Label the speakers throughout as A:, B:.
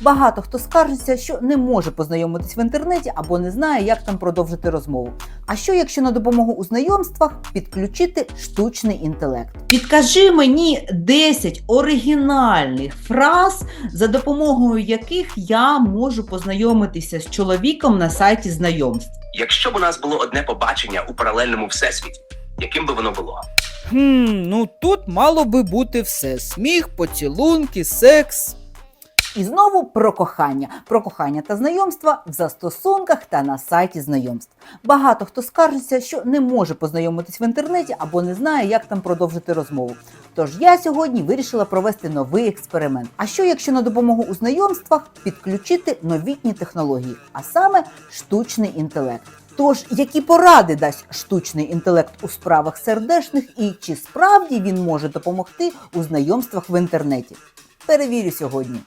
A: Багато хто скаржиться, що не може познайомитись в інтернеті або не знає, як там продовжити розмову. А що, якщо на допомогу у знайомствах підключити штучний інтелект? Підкажи мені 10 оригінальних фраз, за допомогою яких я можу познайомитися з чоловіком на сайті знайомств.
B: Якщо б у нас було одне побачення у паралельному всесвіті, яким би воно було?
C: Хм, ну тут мало би бути все: сміх, поцілунки, секс.
A: І знову про кохання, про кохання та знайомства в застосунках та на сайті знайомств. Багато хто скаржиться, що не може познайомитись в інтернеті або не знає, як там продовжити розмову. Тож я сьогодні вирішила провести новий експеримент. А що якщо на допомогу у знайомствах підключити новітні технології, а саме штучний інтелект? Тож, які поради дасть штучний інтелект у справах сердешних і чи справді він може допомогти у знайомствах в інтернеті? Перевірю сьогодні.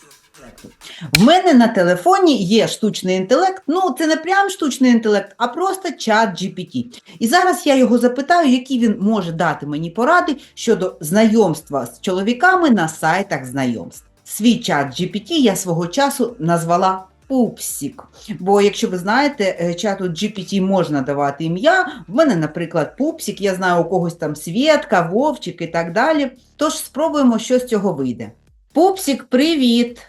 A: В мене на телефоні є штучний інтелект. Ну, це не прям штучний інтелект, а просто чат GPT. І зараз я його запитаю, які він може дати мені поради щодо знайомства з чоловіками на сайтах знайомств. Свій чат GPT я свого часу назвала Пупсік. Бо, якщо ви знаєте, е, чату GPT можна давати ім'я. В мене, наприклад, Пупсік, я знаю у когось там Свєтка, Вовчик і так далі. Тож спробуємо, що з цього вийде. Пупсік, привіт!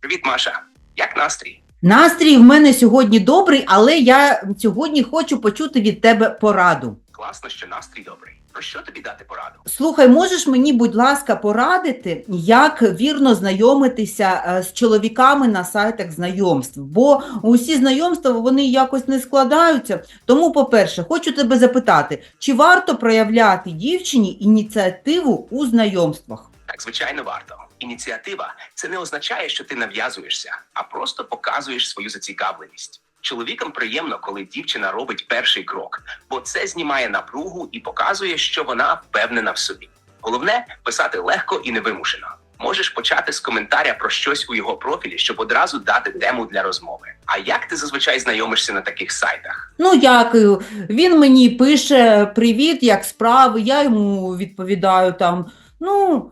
B: Привіт, Маша. Як настрій?
A: Настрій в мене сьогодні добрий, але я сьогодні хочу почути від тебе пораду.
B: Класно, що настрій добрий. Про що тобі дати пораду?
A: Слухай, можеш мені, будь ласка, порадити, як вірно знайомитися е, з чоловіками на сайтах знайомств? Бо усі знайомства вони якось не складаються. Тому, по-перше, хочу тебе запитати, чи варто проявляти дівчині ініціативу у знайомствах?
B: Так, звичайно, варто. Ініціатива це не означає, що ти нав'язуєшся, а просто показуєш свою зацікавленість. Чоловікам приємно, коли дівчина робить перший крок, бо це знімає напругу і показує, що вона впевнена в собі. Головне писати легко і невимушено. Можеш почати з коментаря про щось у його профілі, щоб одразу дати тему для розмови. А як ти зазвичай знайомишся на таких сайтах?
A: Ну, дякую. Він мені пише привіт, як справи. Я йому відповідаю там. Ну,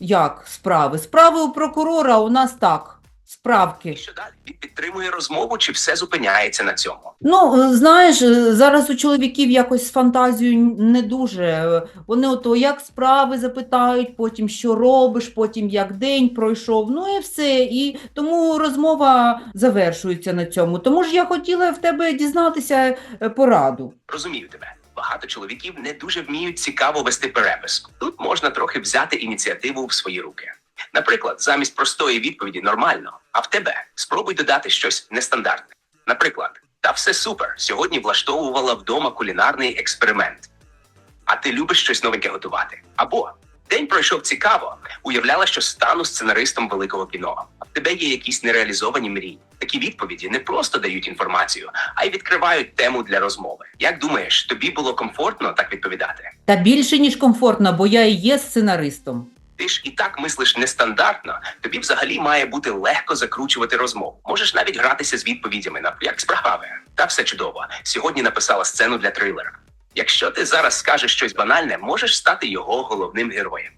A: як справи? Справи у прокурора, у нас так. Справки.
B: І що далі? Він підтримує розмову чи все зупиняється на цьому?
A: Ну, е, знаєш, е, зараз у чоловіків якось з фантазією не дуже. Е, Вони ото як справи запитають, потім що робиш, потім як день пройшов. Ну і все. І тому розмова завершується на цьому. Тому ж я хотіла в тебе дізнатися пораду.
B: Розумію тебе. Багато чоловіків не дуже вміють цікаво вести переписку. Тут можна трохи взяти ініціативу в свої руки. Наприклад, замість простої відповіді нормально, а в тебе спробуй додати щось нестандартне. Наприклад, та все супер. Сьогодні влаштовувала вдома кулінарний експеримент. А ти любиш щось новеньке готувати? Або день пройшов цікаво, уявляла, що стану сценаристом великого кіно. А в тебе є якісь нереалізовані мрії. Такі відповіді не просто дають інформацію, а й відкривають тему для розмови. Як думаєш, тобі було комфортно так відповідати?
A: Та більше ніж комфортно, бо я і є сценаристом.
B: Ти ж і так мислиш нестандартно. Тобі взагалі має бути легко закручувати розмову. Можеш навіть гратися з відповідями на як справи. Та все чудово. Сьогодні написала сцену для трилера. Якщо ти зараз скажеш щось банальне, можеш стати його головним героєм.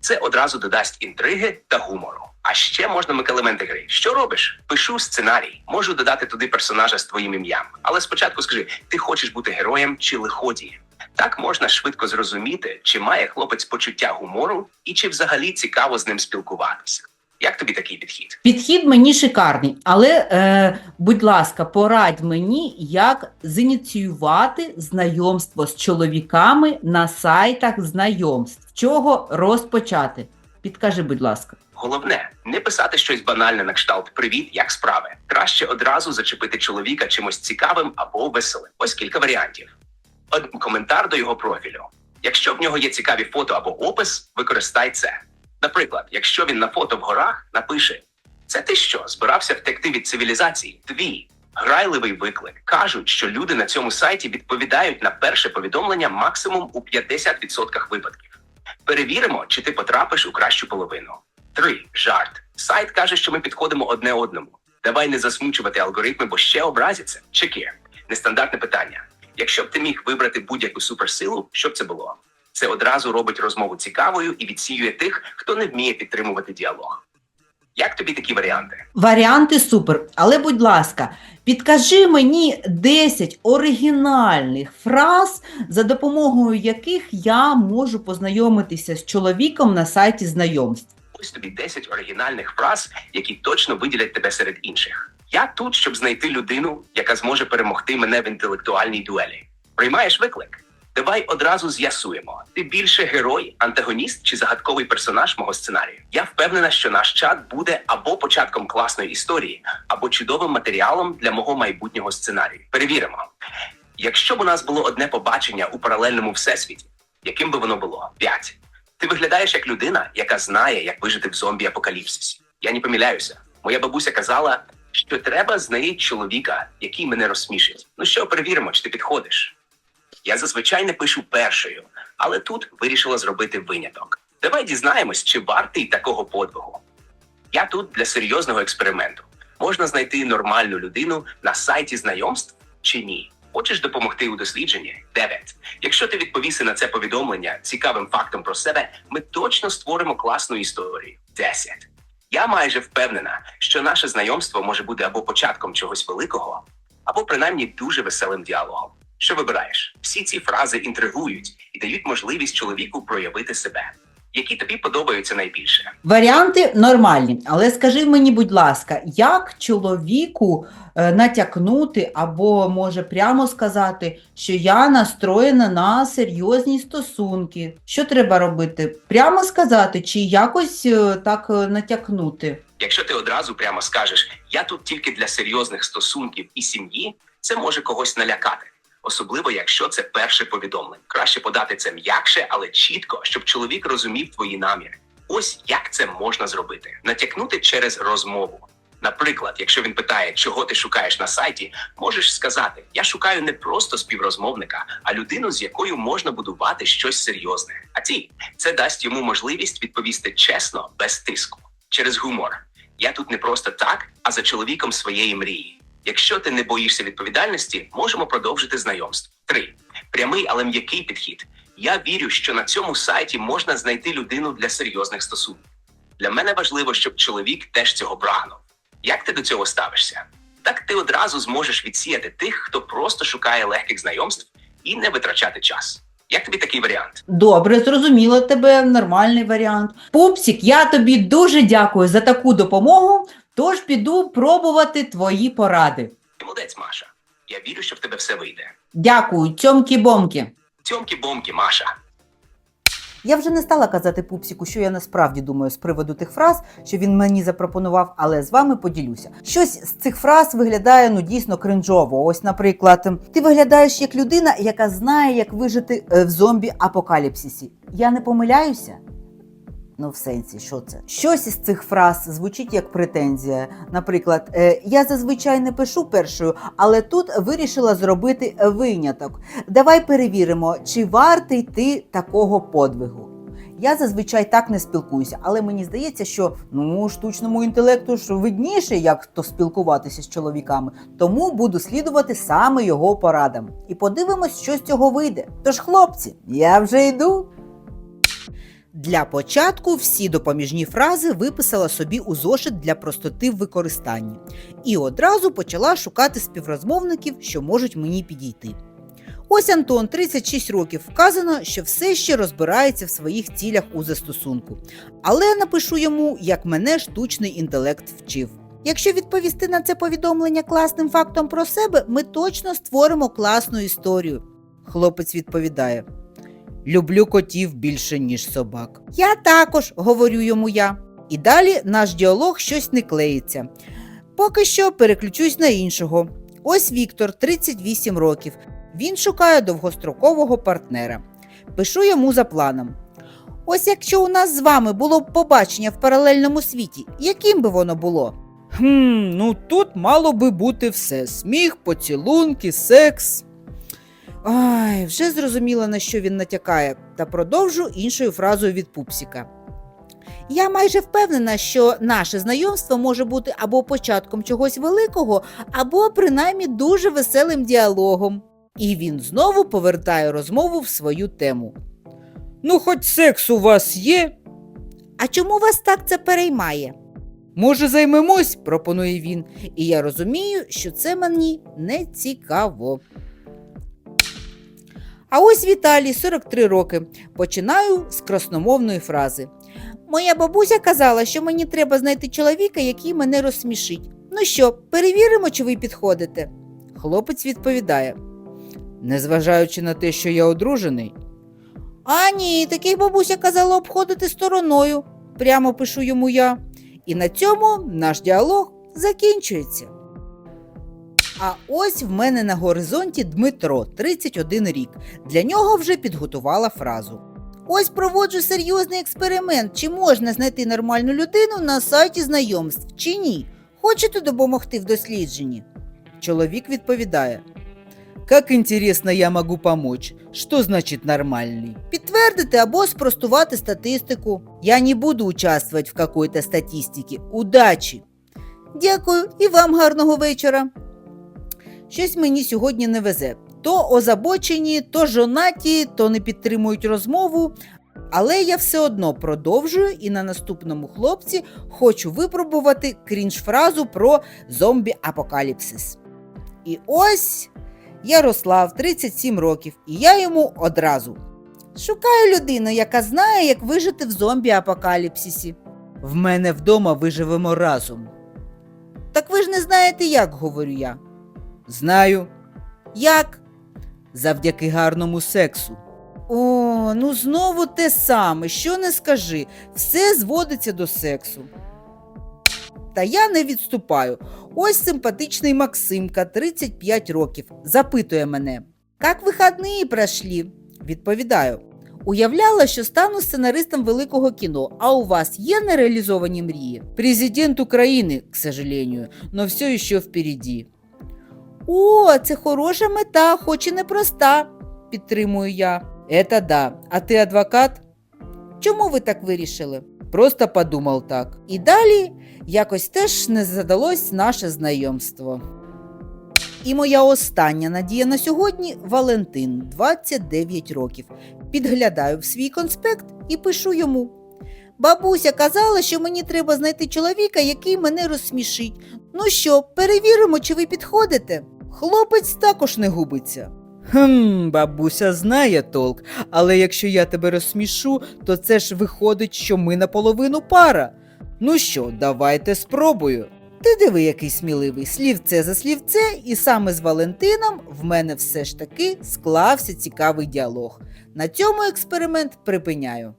B: Це одразу додасть інтриги та гумору. А ще можна мик елементи гри. Що робиш? Пишу сценарій. Можу додати туди персонажа з твоїм ім'ям. Але спочатку скажи, ти хочеш бути героєм чи лиходієм? Так можна швидко зрозуміти, чи має хлопець почуття гумору і чи взагалі цікаво з ним спілкуватися. Як тобі такий підхід?
A: Підхід мені шикарний, але, е, будь ласка, порадь мені, як зініціювати знайомство з чоловіками на сайтах знайомств. Чого розпочати? Підкажи, будь ласка.
B: Головне не писати щось банальне на кшталт Привіт, як справи. Краще одразу зачепити чоловіка чимось цікавим або веселим. Ось кілька варіантів. Один коментар до його профілю. Якщо в нього є цікаві фото або опис, використай це. Наприклад, якщо він на фото в горах, напише: Це ти що, збирався втекти від цивілізації? Твій грайливий виклик. Кажуть, що люди на цьому сайті відповідають на перше повідомлення максимум у 50% випадків. Перевіримо, чи ти потрапиш у кращу половину. 3. Жарт. Сайт каже, що ми підходимо одне одному. Давай не засмучувати алгоритми, бо ще образяться. Чеки. Нестандартне питання. Якщо б ти міг вибрати будь-яку суперсилу, що б це було? Це одразу робить розмову цікавою і відсіює тих, хто не вміє підтримувати діалог. Як тобі такі варіанти?
A: Варіанти супер. Але, будь ласка, підкажи мені 10 оригінальних фраз, за допомогою яких я можу познайомитися з чоловіком на сайті знайомств.
B: Ось тобі 10 оригінальних фраз, які точно виділять тебе серед інших. Я тут, щоб знайти людину, яка зможе перемогти мене в інтелектуальній дуелі. Приймаєш виклик? Давай одразу з'ясуємо: ти більше герой, антагоніст чи загадковий персонаж мого сценарію. Я впевнена, що наш чат буде або початком класної історії, або чудовим матеріалом для мого майбутнього сценарію. Перевіримо. Якщо б у нас було одне побачення у паралельному всесвіті, яким би воно було? 5. Ти виглядаєш як людина, яка знає, як вижити в зомбі-апокаліпсисі. Я не помиляюся. Моя бабуся казала, що треба знайти чоловіка, який мене розсмішить. Ну що, перевіримо, чи ти підходиш. Я зазвичай не пишу першою, але тут вирішила зробити виняток. Давай дізнаємось, чи вартий такого подвигу. Я тут для серйозного експерименту. Можна знайти нормальну людину на сайті знайомств чи ні. Хочеш допомогти у дослідженні? 9. Якщо ти відповіси на це повідомлення цікавим фактом про себе, ми точно створимо класну історію. 10. Я майже впевнена, що наше знайомство може бути або початком чогось великого, або принаймні дуже веселим діалогом. Що вибираєш? Всі ці фрази інтригують і дають можливість чоловіку проявити себе, які тобі подобаються найбільше.
A: Варіанти нормальні, але скажи мені, будь ласка, як чоловіку е, натякнути або може прямо сказати, що я настроєна на серйозні стосунки? Що треба робити? Прямо сказати чи якось е, так е, натякнути?
B: Якщо ти одразу прямо скажеш я тут тільки для серйозних стосунків і сім'ї, це може когось налякати. Особливо, якщо це перше повідомлення. Краще подати це м'якше, але чітко, щоб чоловік розумів твої наміри. Ось як це можна зробити: натякнути через розмову. Наприклад, якщо він питає, чого ти шукаєш на сайті, можеш сказати: Я шукаю не просто співрозмовника, а людину, з якою можна будувати щось серйозне. А ті це дасть йому можливість відповісти чесно, без тиску, через гумор. Я тут не просто так, а за чоловіком своєї мрії. Якщо ти не боїшся відповідальності, можемо продовжити знайомство. 3. Прямий, але м'який підхід. Я вірю, що на цьому сайті можна знайти людину для серйозних стосунків. Для мене важливо, щоб чоловік теж цього прагнув. Як ти до цього ставишся? Так ти одразу зможеш відсіяти тих, хто просто шукає легких знайомств і не витрачати час. Як тобі такий варіант?
A: Добре, зрозуміло тебе, нормальний варіант. Пупсік, я тобі дуже дякую за таку допомогу, тож піду пробувати твої поради.
B: Молодець, Маша. Я вірю, що в тебе все вийде.
A: Дякую, цьомкі-бомки.
B: Тьомки-бомки, Маша.
A: Я вже не стала казати пупсіку, що я насправді думаю з приводу тих фраз, що він мені запропонував, але з вами поділюся. Щось з цих фраз виглядає ну дійсно кринжово. Ось, наприклад, ти виглядаєш як людина, яка знає, як вижити е, в зомбі-апокаліпсисі. Я не помиляюся? Ну, в сенсі, що це? Щось із цих фраз звучить як претензія. Наприклад, е, я зазвичай не пишу першою, але тут вирішила зробити виняток. Давай перевіримо, чи вартий ти такого подвигу. Я зазвичай так не спілкуюся, але мені здається, що ну штучному інтелекту ж видніше, як то спілкуватися з чоловіками, тому буду слідувати саме його порадам. І подивимось, що з цього вийде. Тож, хлопці, я вже йду. Для початку всі допоміжні фрази виписала собі у зошит для простоти в використанні і одразу почала шукати співрозмовників, що можуть мені підійти. Ось Антон, 36 років, вказано, що все ще розбирається в своїх цілях у застосунку. Але напишу йому, як мене штучний інтелект вчив. Якщо відповісти на це повідомлення класним фактом про себе, ми точно створимо класну історію. Хлопець відповідає: Люблю котів більше, ніж собак. Я також, говорю йому я. І далі наш діалог щось не клеїться. Поки що переключусь на іншого. Ось Віктор, 38 років. Він шукає довгострокового партнера. Пишу йому за планом. Ось якщо у нас з вами було б побачення в паралельному світі, яким би воно було?
C: Хм, ну тут мало би бути все: сміх, поцілунки, секс.
A: Ай, вже зрозуміла, на що він натякає, та продовжу іншою фразою від пупсіка. Я майже впевнена, що наше знайомство може бути або початком чогось великого, або принаймні дуже веселим діалогом. І він знову повертає розмову в свою тему.
C: Ну, хоч секс у вас є.
A: А чому вас так це переймає? Може, займемось? пропонує він. І я розумію, що це мені не цікаво. А ось Віталій, 43 роки. Починаю з красномовної фрази. Моя бабуся казала, що мені треба знайти чоловіка, який мене розсмішить. Ну що, перевіримо, чи ви підходите? Хлопець відповідає, незважаючи на те, що я одружений. А ні, таких бабуся казала обходити стороною, прямо пишу йому я. І на цьому наш діалог закінчується. А ось в мене на горизонті Дмитро, 31 рік. Для нього вже підготувала фразу. Ось проводжу серйозний експеримент, чи можна знайти нормальну людину на сайті знайомств, чи ні. Хочете допомогти в дослідженні? Чоловік відповідає. Как интересно я могу помочь? Что значит нормальный? Підтвердити або спростувати статистику. Я не буду участвовать в какой-то статистике. Удачі! Дякую і вам гарного вечора. Щось мені сьогодні не везе. То озабочені, то жонаті, то не підтримують розмову. Але я все одно продовжую і на наступному хлопці хочу випробувати крінж-фразу про зомбі-апокаліпсис. І ось Ярослав, 37 років, і я йому одразу. Шукаю людину, яка знає, як вижити в зомбі-апокаліпсисі. В мене вдома виживемо разом. Так ви ж не знаєте, як, говорю я. Знаю. Як? Завдяки гарному сексу. О, ну знову те саме, що не скажи, все зводиться до сексу. Та я не відступаю. Ось симпатичний Максимка, 35 років, запитує мене: Як вихідні пройшли? Відповідаю. Уявляла, що стану сценаристом великого кіно, а у вас є нереалізовані мрії? Президент України, к сожалению, но все ще впереді. О, це хороша мета, хоч і непроста, підтримую я. Ета да. А ти адвокат? Чому ви так вирішили? Просто подумав так. І далі якось теж не задалось наше знайомство. І моя остання надія на сьогодні Валентин, 29 років. Підглядаю в свій конспект і пишу йому. Бабуся казала, що мені треба знайти чоловіка, який мене розсмішить. Ну що, перевіримо, чи ви підходите? Хлопець також не губиться. Хм, бабуся знає толк, але якщо я тебе розсмішу, то це ж виходить, що ми наполовину пара. Ну що, давайте спробую. Ти диви, який сміливий, слівце за слівце, і саме з Валентином в мене все ж таки склався цікавий діалог. На цьому експеримент припиняю.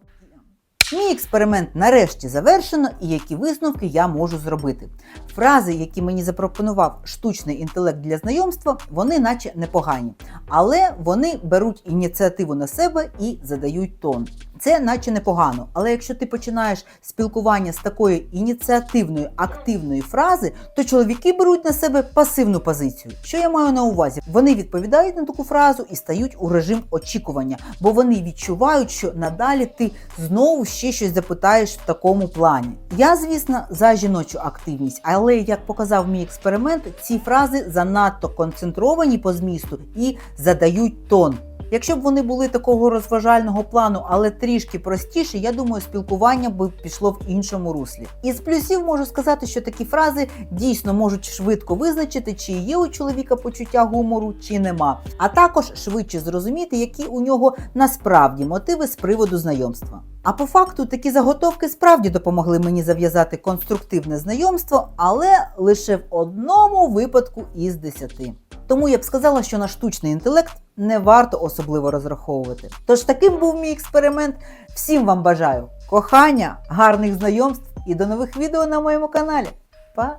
D: Мій експеримент нарешті завершено, і які висновки я можу зробити. Фрази, які мені запропонував штучний інтелект для знайомства, вони наче непогані, але вони беруть ініціативу на себе і задають тон. Це наче непогано, але якщо ти починаєш спілкування з такої ініціативної активної фрази, то чоловіки беруть на себе пасивну позицію. Що я маю на увазі? Вони відповідають на таку фразу і стають у режим очікування, бо вони відчувають, що надалі ти знову ще щось запитаєш в такому плані. Я, звісно, за жіночу активність, але як показав мій експеримент, ці фрази занадто концентровані по змісту і задають тон. Якщо б вони були такого розважального плану, але трішки простіші, я думаю, спілкування би пішло в іншому руслі. Із плюсів можу сказати, що такі фрази дійсно можуть швидко визначити, чи є у чоловіка почуття гумору, чи нема, а також швидше зрозуміти, які у нього насправді мотиви з приводу знайомства. А по факту такі заготовки справді допомогли мені зав'язати конструктивне знайомство, але лише в одному випадку із десяти. Тому я б сказала, що на штучний інтелект не варто особливо розраховувати. Тож таким був мій експеримент. Всім вам бажаю кохання, гарних знайомств і до нових відео на моєму каналі. Па!